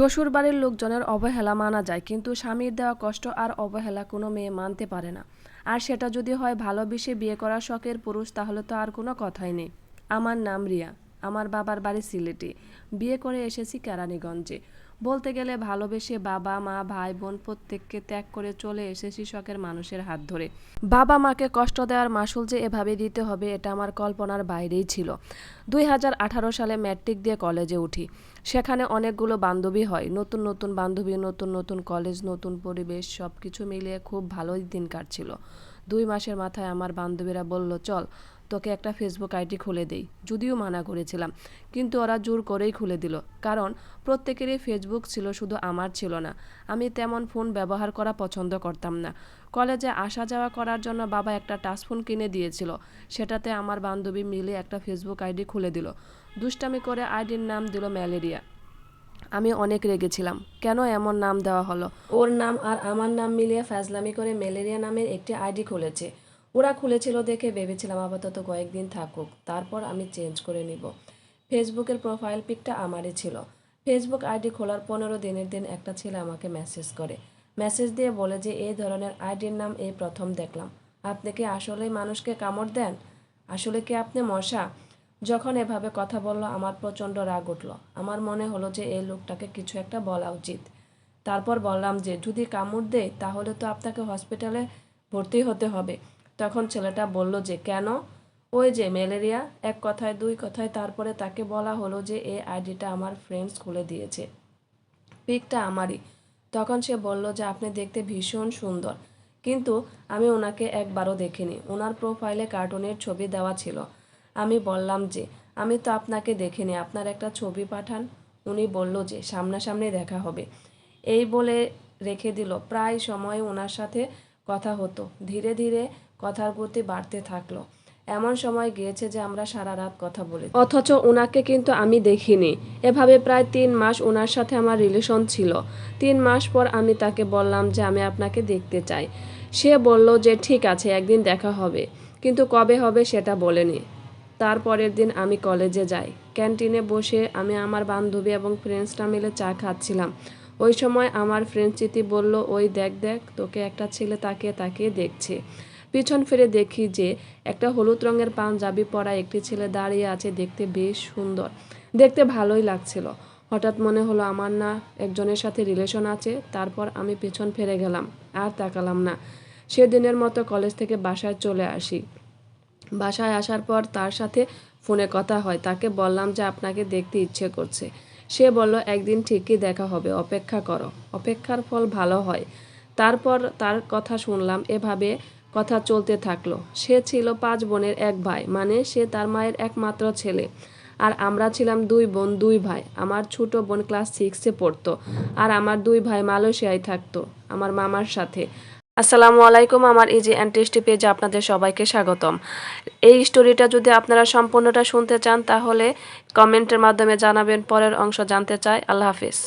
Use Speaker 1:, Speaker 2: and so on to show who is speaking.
Speaker 1: শ্বশুর বাড়ির লোকজনের অবহেলা মানা যায়, কিন্তু স্বামীর দেওয়া কষ্ট আর অবহেলা কোনো মেয়ে মানতে পারে না। আর সেটা যদি হয় ভালোবেসে বিয়ে করা শখের পুরুষ, তাহলে তো আর কোনো কথাই নেই। আমার নাম রিয়া, আমার বাবার বাড়ি সিলেটে। বিয়ে করে এসেছি কেরানীগঞ্জে। বলতে গেলে ভালোবেসে বাবা, মা, ভাই, বোন প্রত্যেককে ত্যাগ করে চলে এসেছি শখের মানুষের হাত ধরে। বাবা মাকে কষ্ট দেওয়ার মাসুল যে এভাবে দিতে হবে, এটা আমার কল্পনার বাইরেই ছিল। দুই হাজার আঠারো সালে ম্যাট্রিক দিয়ে কলেজে উঠি। সেখানে অনেকগুলো বান্ধবী হয়। নতুন নতুন বান্ধবী, নতুন নতুন কলেজ, নতুন পরিবেশ সব কিছু মিলিয়ে খুব ভালোই দিন কাটছিল। দুই মাসের মাথায় আমার বান্ধবীরা বলল, চল তোকে একটা ফেসবুক আইডি খুলে দেই, যদিও মানা করেছিলাম। কিন্তু ওরা জোর করেই খুলে দিল, কারণ প্রত্যেকেরই ফেসবুক ছিল, শুধু আমার ছিল না। আমি তেমন ফোন ব্যবহার করা পছন্দ করতাম না। কলেজে আসা যাওয়া করার জন্য বাবা একটা টাচ ফোন কিনে দিয়েছিল, সেটাতে আমার বান্ধবী মিলে একটা ফেসবুক আইডি খুলে দিল। দুষ্টামি করে আইডির নাম দিল ম্যালেরিয়া। আমি অনেক রেগেছিলাম, কেন এমন নাম দেওয়া হলো? ওর নাম আর আমার নাম মিলিয়ে ফাজলামি করে ম্যালেরিয়া নামের একটি আইডি খুলেছে। ওরা খুলেছিল দেখে ভেবেছিলাম আপাতত কয়েকদিন থাকুক, তারপর আমি চেঞ্জ করে নিব। ফেসবুকের প্রোফাইল পিকটা আমারই ছিল। ফেসবুক আইডি খোলার পনেরো দিনের দিন একটা ছেলে আমাকে মেসেজ করে। মেসেজ দিয়ে বলে যে, এই ধরনের আইডির নাম এই প্রথম দেখলাম। আপনি কি আসলেই মানুষকে কামড় দেন? আসলে কি আপনি মশা? যখন এভাবে কথা বলল, আমার প্রচণ্ড রাগ উঠল। আমার মনে হলো যে, এই লোকটাকে কিছু একটা বলা উচিত। তারপর বললাম যে, যদি কামড় দেয়, তাহলে তো আপনাকে হসপিটালে ভর্তি হতে হবে। তখন ছেলেটা বলল যে, কেন? ওই যে ম্যালেরিয়া, এক কথায়, দুই কথায়, তারপরে তাকে বলা হলো যে এই আইডিটা আমার ফ্রেন্ডস খুলে দিয়েছে। পিকটা আমারই। তখন সে বলল যে, আপনি দেখতে ভীষণ সুন্দর। কিন্তু আমি ওনাকে একবারও দেখিনি। ওনার প্রোফাইলে কার্টুনের ছবি দেওয়া ছিল। আমি বললাম যে, আমি তো আপনাকে দেখিনি। আপনার একটা ছবি পাঠান। উনি বলল যে, সামনাসামনি দেখা হবে। এই বলে রেখে দিল। প্রায় সময় ওনার সাথে কথা হতো। ধীরে ধীরে কথার গতি বাড়তে থাকল। এমন সময় গিয়েছে যে আমরা সারা রাত কথা বলি অথচ ওনাকে কিন্তু আমি দেখিনি। এভাবে প্রায় তিন মাস ওনার সাথে আমার রিলেশন ছিল। তিন মাস পর আমি তাকে বললাম যে আমি আপনাকে দেখতে চাই। সে বলল যে ঠিক আছে, একদিন দেখা হবে। কিন্তু কবে হবে সেটা বলেনি। তারপরের দিন আমি কলেজে যাই। ক্যান্টিনে বসে আমি আমার বান্ধবী এবং ফ্রেন্ডসরা মিলে চা খাচ্ছিলাম। ওই সময় আমার ফ্রেন্ড চিতি বলল, ওই দেখ দেখ, তোকে একটা ছেলে তাকিয়ে তাকিয়ে দেখছে। পিছন ফিরে দেখি যে একটা হলুদ রঙের পাঞ্জাবি পরা একটি ছেলে দাঁড়িয়ে আছে দেখতে বেশ সুন্দর। দেখতে ভালোই লাগছিল। হঠাৎ মনে হলো আমার না একজনের সাথে রিলেশন আছে, তারপর আমি পেছন ফিরে গেলাম, আর তাকালাম না। সেদিনের মতো কলেজ থেকে বাসায় চলে আসি। বাসায় আসার পর তার সাথে ফোনে কথা হয়। তাকে বললাম যে আপনাকে দেখতে ইচ্ছে করছে। সে বলল, একদিন ঠিকই দেখা হবে, অপেক্ষা করো। অপেক্ষার ফল ভালো হয়। তারপর তার কথা শুনলাম, এভাবে কথা চলতে থাকল। সে ছিল পাঁচ বোনের এক ভাই মানে সে তার মায়ের একমাত্র ছেলে। আর আমরা ছিলাম দুই বোন, দুই ভাই। আমার ছোট বোন ক্লাস সিক্সে পড়তো, আর আমার দুই ভাই মালয়েশিয়ায় থাকতো, আমার মামার সাথে। আসসালামু আলাইকুম, আমার ইজি অ্যান্ড টেস্টি পেজে আপনাদের সবাইকে স্বাগতম। এই স্টোরিটা যদি আপনারা সম্পূর্ণটা শুনতে চান, তাহলে কমেন্টের মাধ্যমে জানাবেন, পরের অংশ জানতে চাই। আল্লাহ হাফিজ।